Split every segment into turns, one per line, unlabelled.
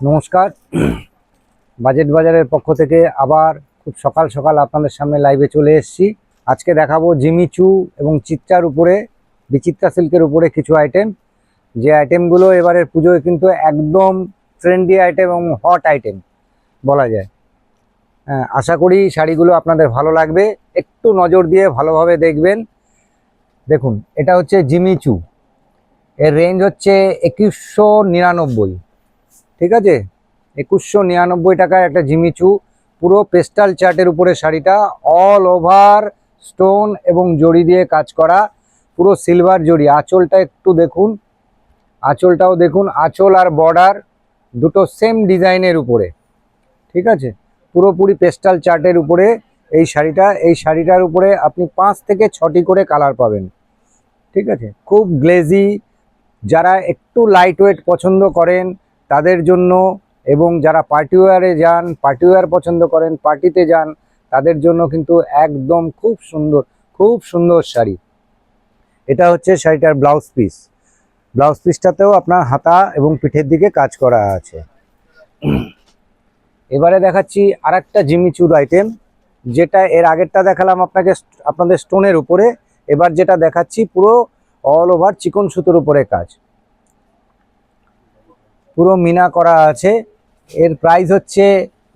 নমস্কার। বাজেট বাজারের পক্ষ থেকে আবার খুব সকাল সকাল আপনাদের সামনে লাইভে চলে এসেছি। আজকে দেখাবো জিমিচু এবং চিত্রার উপরে বিচিত্রা সিল্কের উপরে কিছু আইটেম যে আইটেমগুলো এবারের পুজোয় কিন্তু একদম ট্রেন্ডি আইটেম এবং হট আইটেম বলা যায়। হ্যাঁ, আশা করি শাড়িগুলো আপনাদের ভালো লাগবে। একটু নজর দিয়ে ভালোভাবে দেখবেন। দেখুন এটা হচ্ছে জিমিচু এর রেঞ্জ হচ্ছে একুশশো নিরানব্বই। ঠিক আছে? একুশশো নিরানব্বই টাকায় একটা জিমিচু। পুরো পেস্টাল চার্টের উপরে শাড়িটা অল ওভার স্টোন এবং জড়ি দিয়ে কাজ করা। পুরো সিলভার জড়ি। আঁচলটা একটু দেখুন। আঁচলটাও দেখুন। আঁচল আর বর্ডার দুটো সেম ডিজাইনের উপরে। ঠিক আছে? পুরোপুরি পেস্টাল চার্টের উপরে এই শাড়িটা। এই শাড়িটার উপরে আপনি পাঁচ থেকে ছটি করে কালার পাবেন। ঠিক আছে? খুব গ্লেজি যারা একটু লাইট ওয়েট পছন্দ করেন তাদের জন্য এবং যারা পার্টি ওয়ারে যান, পার্টি ওয়ার পছন্দ করেন, পার্টিতে যান, তাদের জন্য কিন্তু একদম খুব সুন্দর খুব সুন্দর শাড়ি। এটা হচ্ছে শাড়িটার ব্লাউজ পিস। ব্লাউজ পিসটাতেও আপনার হাতা এবং পিঠের দিকে কাজ করা আছে। এবারে দেখাচ্ছি আর একটা জিমিচুর আইটেম যেটা এর আগেরটা দেখালাম আপনাকে আপনাদের স্টোনের উপরে। এবার যেটা দেখাচ্ছি পুরো অল ওভার চিকন সুতোর উপরে কাজ। পুরো মিনা করা আছে। এর প্রাইস হচ্ছে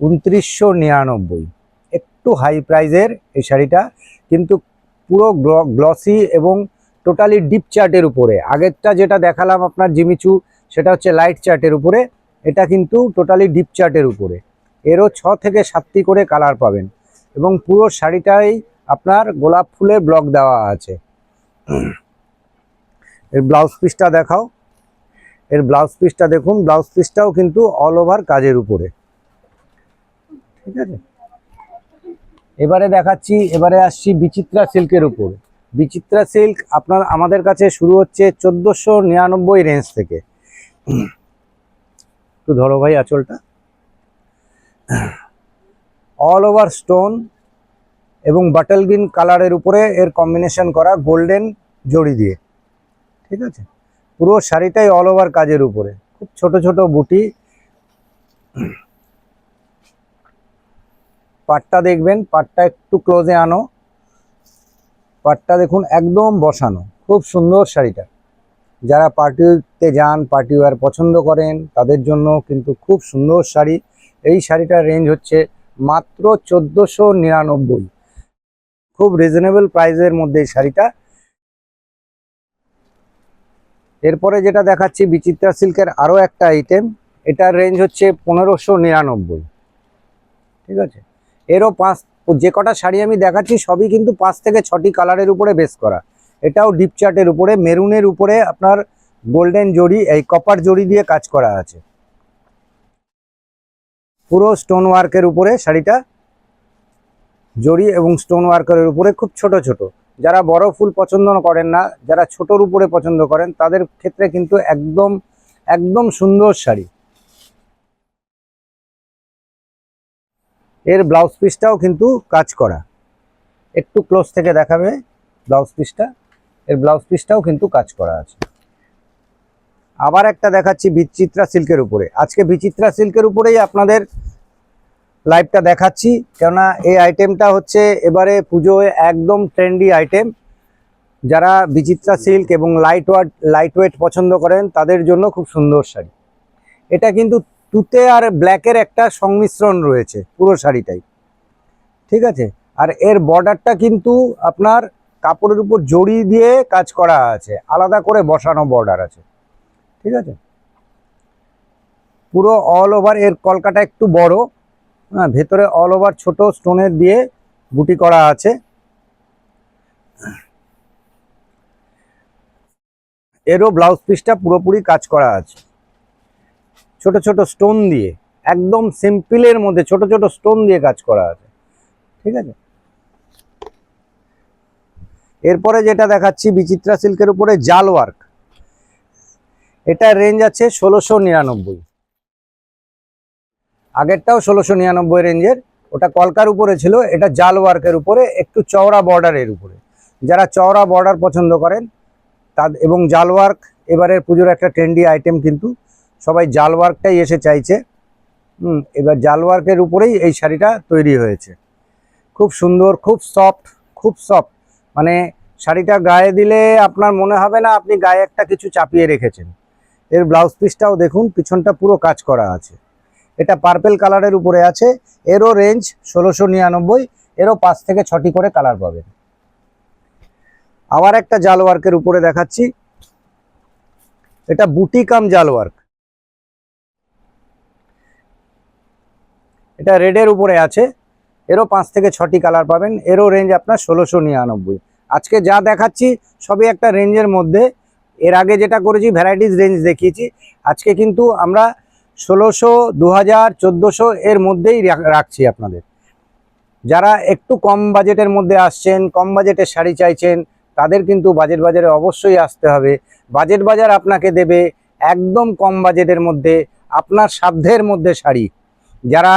উনত্রিশশো নিরানব্বই। একটু হাই প্রাইজের এই শাড়িটা, কিন্তু পুরো গ্লসি এবং টোটালি ডিপ চার্টের উপরে। আগেরটা যেটা দেখালাম আপনার জিমিচু, সেটা হচ্ছে লাইট চার্টের উপরে। এটা কিন্তু টোটালি ডিপ চার্টের উপরে। এরও ছ থেকে সাতটি করে কালার পাবেন। এবং পুরো শাড়িটাই আপনার গোলাপ ফুলের ব্লক দেওয়া আছে। এর ব্লাউজ পিসটা দেখাও। এর ব্লাউজ পিসটা দেখুন ব্লাউজ পিসটাও কিন্তু অল ওভার কাজের উপরে। ঠিক আছে? এবারে দেখাচ্ছি, এবারে আসছি বিচিত্রা সিল্কের উপর। বিচিত্রা সিল্ক আপনার, আমাদের কাছে শুরু হচ্ছে চোদ্দোশো নিরানব্বই রেঞ্জ থেকে। একটু ধরো ভাই আঁচলটা। অল ওভার স্টোন এবং বাটল গ্রিন কালারের উপরে এর কম্বিনেশন করা গোল্ডেন জড়ি দিয়ে। ঠিক আছে? পুরো শাড়িটাই অল ওভার কাজের উপরে। খুব ছোট ছোট বুটি। পাটটা দেখবেন, পাটটা একটু ক্লোজে আনো। পাটটা দেখুন একদম বসানো। খুব সুন্দর শাড়িটা। যারা পার্টিতে যান পার্টি ওয়ার পছন্দ করেন, তাদের জন্য কিন্তু খুব সুন্দর শাড়ি। এই শাড়িটার রেঞ্জ হচ্ছে মাত্র চোদ্দোশো নিরানব্বই। খুব রিজনেবল প্রাইসের মধ্যে এই শাড়িটা। এরপরে যেটা দেখাচ্ছি, বিচিত্রা সিল্কের আরও একটা আইটেম এটার রেঞ্জ হচ্ছে পনেরোশো নিরানব্বই। ঠিক আছে? এরও পাঁচ, যে কটা শাড়ি আমি দেখাচ্ছি, সবই কিন্তু পাঁচ থেকে ছটি কালারের উপরে বেস করা। এটাও ডিপ চার্টের উপরে, মেরুনের উপরে আপনার গোল্ডেন জড়ি, এই কপার জড়ি দিয়ে কাজ করা আছে। পুরো স্টোন ওয়ার্কের উপরে শাড়িটা, জড়ি এবং স্টোন ওয়ার্কের উপরে খুব ছোট ছোট। যারা বড় ফুল পছন্দ করেন না, যারা ছোটর উপরে পছন্দ করেন, তাদের ক্ষেত্রে কিন্তু একদম একদম সুন্দর শাড়ি। এর ব্লাউজ পিসটাও কিন্তু কাজ করা। একটু ক্লোজ থেকে দেখাবে ব্লাউজ পিসটা। এর ব্লাউজ পিসটাও কিন্তু কাজ করা আছে। আবার একটা দেখাচ্ছি বিচিত্রা সিল্কের উপরে। আজকে বিচিত্রা সিল্কের উপরেই আপনাদের লাইভটা দেখাচ্ছি, কেননা এই আইটেমটা হচ্ছে এবারে পুজোয় একদম ট্রেন্ডি আইটেম যারা বিচিত্রা সিল্ক এবং লাইট ওয়াট লাইট ওয়েট পছন্দ করেন, তাদের জন্য খুব সুন্দর শাড়ি। এটা কিন্তু তুতে আর ব্ল্যাকের একটা সংমিশ্রণ রয়েছে, পুরো শাড়িটাই। ঠিক আছে? আর এর বর্ডারটা কিন্তু আপনার কাপড়ের উপর জড়ি দিয়ে কাজ করা আছে, আলাদা করে বসানো বর্ডার আছে। ঠিক আছে? পুরো অল ওভার এর কলকাটা একটু বড়। হ্যাঁ ভেতরে অল ওভার ছোট স্টোনের দিয়ে বুটি করা আছে। এরও ব্লাউজ পিসটা পুরোপুরি কাজ করা আছে। ছোট ছোট স্টোন দিয়ে, একদম সিম্পলের মধ্যে ছোট ছোট স্টোন দিয়ে কাজ করা আছে। ঠিক আছে? এরপরে যেটা দেখাচ্ছি বিচিত্রা সিল্কের উপরে জাল ওয়ার্ক এটার রেঞ্জ আছে ষোলোশো নিরানব্বই। আগেরটাও ষোলোশো নিরানব্বই রেঞ্জের, ওটা কলকার উপরে ছিল, এটা জাল ওয়ার্কের উপরে, একটু চওড়া বর্ডারের উপরে। যারা চওড়া বর্ডার পছন্দ করেন তাদের এবং জাল ওয়ার্ক, এবারের পুজোর একটা ট্রেন্ডি আইটেম কিন্তু, সবাই জাল ওয়ার্কটাই এসে চাইছে। হুম, এবার জাল ওয়ার্কের উপরেই এই শাড়িটা তৈরি হয়েছে। খুব সুন্দর, খুব সফট খুব সফট মানে শাড়িটা গায়ে দিলে আপনার মনে হবে না, আপনি গায়ে একটা কিছু চাপিয়ে রেখেছেন। এর ব্লাউজ পিসটাও দেখুন, পিছনটা পুরো কাজ করা আছে। এটা পার্পেল কালারের উপরে আছে। এরও রেঞ্জ ষোলোশো নিরানব্বই, এরও পাঁচ থেকে ছটি করে কালার পাবেন। আবার একটা জাল ওয়ার্কের উপরে দেখাচ্ছি। এটা বুটি কাম জাল ওয়ার্ক এটা রেডের উপরে আছে। এরও পাঁচ থেকে ছটি কালার পাবেন। এরও রেঞ্জ আপনার ষোলোশো নিরানব্বই। আজকে যা দেখাচ্ছি, সবই একটা রেঞ্জের মধ্যে। এর আগে যেটা করেছি ভ্যারাইটিস রেঞ্জ দেখিয়েছি। আজকে কিন্তু আমরা ষোলোশো দু হাজার চোদ্দোশো এর মধ্যেই রাখছি আপনাদের। যারা একটু কম বাজেটের মধ্যে আসছেন, কম বাজেটের শাড়ি চাইছেন, তাদের কিন্তু বাজেট বাজারে অবশ্যই আসতে হবে। বাজেট বাজার আপনাকে দেবে একদম কম বাজেটের মধ্যে, আপনার সাধ্যের মধ্যে শাড়ি। যারা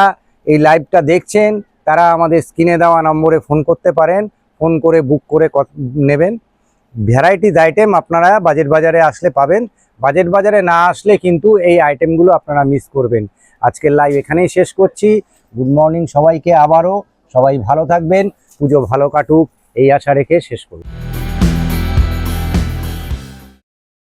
এই লাইভটা দেখছেন, তারা আমাদের স্ক্রিনে দেওয়া নম্বরে ফোন করতে পারেন, ফোন করে বুক করে নেবেন। ভ্যারাইটিস আইটেম আপনারা বাজেট বাজারে আসলে পাবেন। বাজেট বাজারে না আসলে কিন্তু এই আইটেমগুলো আপনারা মিস করবেন। আজকের লাইভ এখানেই শেষ করছি। গুড মর্নিং সবাইকে আবারও। সবাই ভালো থাকবেন। পুজো ভালো কাটুক। এই আশা রেখে শেষ করব